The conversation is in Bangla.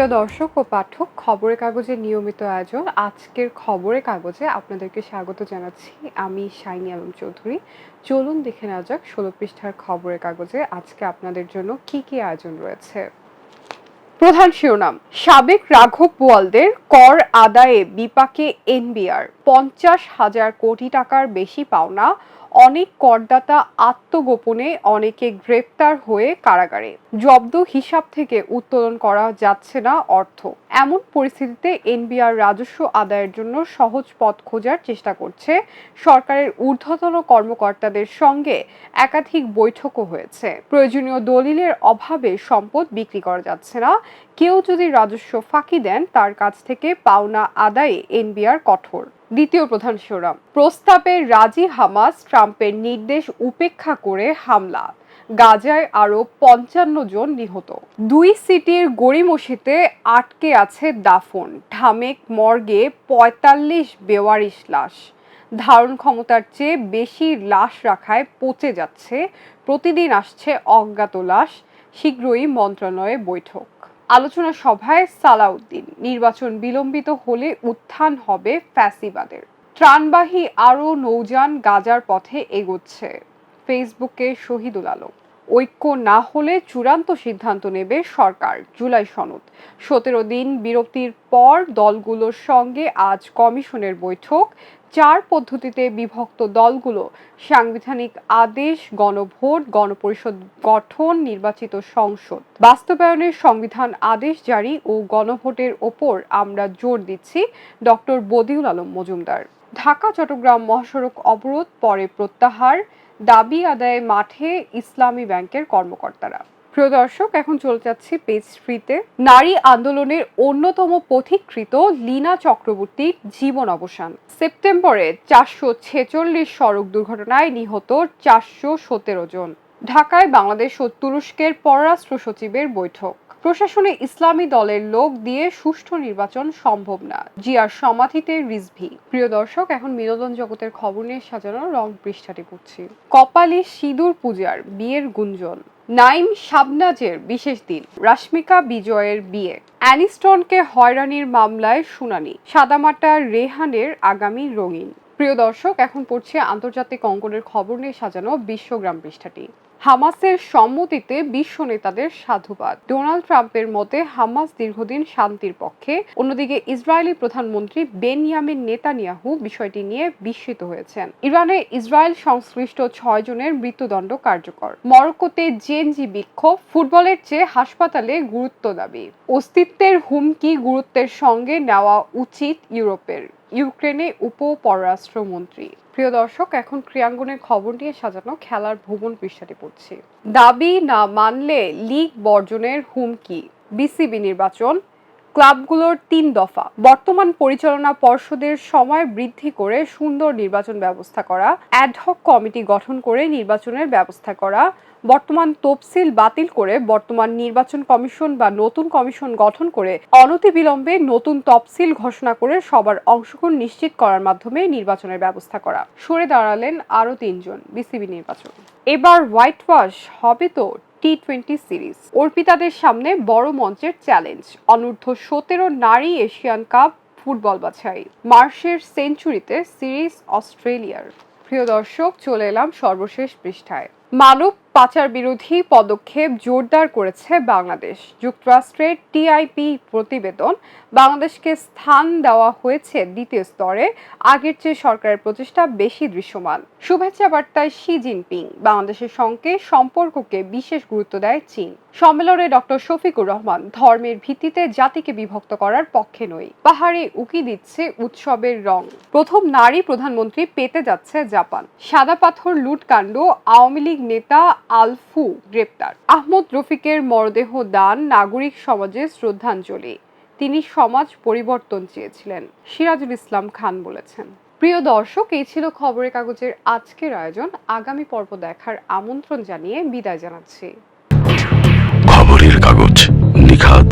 প্রিয় দর্শক ও পাঠক, খবরের কাগজের নিয়মিত আয়োজন। আজকের খবরের কাগজে আপনাদেরকে স্বাগত জানাচ্ছি। আমি শাইনি আলম চৌধুরী। চলুন দেখে নেওয়া যাক ষোলো পৃষ্ঠার খবরের কাগজে আজকে আপনাদের জন্য কি কি আয়োজন রয়েছে। প্রধান শিরোনাম, সাবেক রাঘব বোয়ালদের কর আদায়ে বিপাকে এনবিআর। পঞ্চাশ হাজার কোটি টাকার বেশি পাওনা অনেক করদাতা আত্মগোপনে অনেকে গ্রেপ্তার হয়ে কারাগারে। জব্দ হিসাব থেকে উত্তোলন করা যাচ্ছে না অর্থ। এমন পরিস্থিতিতে এনবিআর রাজস্ব আদায়ের জন্য সহজ পথ খোঁজার চেষ্টা করছে। সরকারের ঊর্ধ্বতন কর্মকর্তাদের সঙ্গে একাধিক বৈঠকও হয়েছে। প্রয়োজনীয় দলিলের অভাবে সম্পদ বিক্রি করা যাচ্ছে না। কেউ যদি রাজস্ব ফাঁকি দেন, তার কাছ থেকে পাওনা আদায়ে এনবিআর কঠোর। দ্বিতীয় প্রধান শিরোনাম প্রস্তাবে রাজি হামাস ট্রাম্পের নির্দেশ উপেক্ষা করে হামলা। গাজায় আরও পঞ্চান্ন জন নিহত। দুই সিটির গড়িমসিতে আটকে আছে দাফন। ঢামেক মর্গে পঁয়তাল্লিশ বেওয়ারিশ লাশ। ধারণ ক্ষমতার চেয়ে বেশি লাশ রাখায় পচে যাচ্ছে, প্রতিদিন আসছে অজ্ঞাত লাশ, শীঘ্রই মন্ত্রণালয়ে বৈঠক। আলোচনা সভায় সালাউদ্দিন। নির্বাচন বিলম্বিত হলে উত্থান হবে ফ্যাসিবাদের। ত্রাণবাহী আরও নৌযান গাজার পথে এগোচ্ছে। ফেসবুকে শহীদুল আলম। ঐক্য না হলে চূড়ান্ত সিদ্ধান্ত নেবে সরকার, জুলাই সনদ। সতেরো দিন বিরতির পর দলগুলোর সঙ্গে আজ কমিশনের বৈঠক। চার পদ্ধতিতে বিভক্ত দলগুলো সাংবিধানিক আদেশ, গণভোট, গণপরিষদ গঠন, নির্বাচিত সংসদ। বাস্তবায়নের সংবিধান আদেশ জারি ও গণভোটের ওপর আমরা জোর দিচ্ছি ডক্টর বদিউল আলম মজুমদার। ঢাকা, চট্টগ্রাম মহাসড়ক অবরোধ, পরে প্রত্যাহার, দাবি আদায়ে মাঠে ইসলামী ব্যাংকের কর্মকর্তারা। প্রিয় দর্শক, এখন চলে যাচ্ছি পেজ ফ্রিতে নারী আন্দোলনের অন্যতম পথিকৃত লীনা চক্রবর্তীর জীবন অবসান। সেপ্টেম্বরে চারশো ছেচল্লিশ সড়ক দুর্ঘটনায় নিহত চারশো সতেরো জন। ঢাকায় বাংলাদেশ ও তুরস্কের পররাষ্ট্র সচিবের বৈঠক। প্রশাসনে ইসলামী দলের লোক দিয়ে সুষ্ঠু নির্বাচন সম্ভব না। জিয়ার সমাধিতে রিজভি। প্রিয় দর্শক, এখন বিনোদন জগতের খবর নিয়ে সাজানো রং পৃষ্ঠাটি পড়ছি। কপালে সিঁদুর পূজার বিয়ের গুঞ্জন। নাইম শাবনাজের বিশেষ দিন, রাশমিকা বিজয়ের বিয়ে। অ্যানিস্টনকে হয়রানির মামলায় শুনানি, সাদামাটা রেহানের আগামী রঙিন। প্রিয় দর্শক, এখন পড়ছে আন্তর্জাতিক অঙ্কনের খবর নিয়ে সাজানো বিশ্বগ্রাম পৃষ্ঠাটি হামাসের সম্মতিতে বিশ্ব নেতাদের সাধুবাদ। ডোনাল্ড ট্রাম্পের মতে, হামাস দীর্ঘদিন শান্তির পক্ষে। অন্যদিকে, ইসরায়েলি প্রধানমন্ত্রী বেনয়ামিন নেতানিয়াহু বিষয়টি নিয়ে বিস্মিত হয়েছেন। ইরানে ইসরায়েল সংশ্লিষ্ট ছয় জনের মৃত্যুদণ্ড কার্যকর। মরক্কোতে জেনজি বিক্ষোভ, ফুটবলের চেয়ে হাসপাতালে গুরুত্ব দাবি। অস্তিত্বের হুমকি গুরুত্বের সঙ্গে নেওয়া উচিত ইউরোপের। ইউক্রেনে উপ পররাষ্ট্রমন্ত্রী প্রিয় দর্শক, এখন ক্রিয়াঙ্গনের খবর নিয়ে সাজানো খেলার ভুবন পৃষ্ঠাটি পড়ছি। দাবি না মানলে লিগ বর্জনের হুমকি। বিসিবি নির্বাচন, ক্লাবগুলোর তিন দফা। বর্তমান পরিচালনা পর্ষদের সময় বৃদ্ধি করে সুন্দর নির্বাচন ব্যবস্থা করা অ্যাডহক কমিটি গঠন করে নির্বাচনের ব্যবস্থা করা বর্তমান তফসিল বাতিল করে বর্তমান নির্বাচন কমিশন বা নতুন কমিশন গঠন করে অনতিবিলম্বে নতুন তফসিল ঘোষণা করে সবার অংশগ্রহণ নিশ্চিত করার মাধ্যমে নির্বাচনের ব্যবস্থা করা। সরে দাঁড়ালেন আরও তিনজন বিসিবি নির্বাচন এবার হোয়াইট ওয়াশ হবে তো টি টোয়েন্টি সিরিজ। অর্পিতাদের সামনে বড় মঞ্চের চ্যালেঞ্জ। অনূর্ধ্ব সতেরো নারী এশিয়ান কাপ ফুটবল বাছাই। মার্চের সেঞ্চুরিতে সিরিজ অস্ট্রেলিয়ার। প্রিয় দর্শক, চলে এলাম সর্বশেষ পৃষ্ঠায়। মানব পাচার বিরোধী পদক্ষেপ জোরদার করেছে বাংলাদেশ। যুক্তরাষ্ট্রের টিআইপি প্রতিবেদন, বাংলাদেশকে স্থান দেওয়া হয়েছে দ্বিতীয় স্তরে। আগের চেয়ে সরকারের প্রচেষ্টা বেশি দৃশ্যমান। শুভেচ্ছা বার্তায় শি জিনপিং। বাংলাদেশের সঙ্গে সম্পর্ককে বিশেষ গুরুত্ব দেয় চীন। সম্মেলনে ডক্টর শফিকুর রহমান, ধর্মের ভিত্তিতে জাতিকে বিভক্ত করার পক্ষে নই। পাহাড়ে উকি দিচ্ছে উৎসবের রং। প্রথম নারী প্রধানমন্ত্রী পেতে যাচ্ছে জাপান। সাদা পাথর, লুটকাণ্ড, আওয়ামী লীগ নেতা আলফু গ্রেপ্তার। আহমদ রফিকের মরদেহ দান নাগরিক সমাজে শ্রদ্ধাঞ্জলি। তিনি সমাজ পরিবর্তন চেয়েছিলেন, সিরাজুল ইসলাম খান বলেছেন। প্রিয় দর্শক, এই ছিল খবরের কাগজের আজকের আয়োজন। আগামী পর্ব দেখার আমন্ত্রণ জানিয়ে বিদায় জানাচ্ছি। খবরের কাগজ নিখাত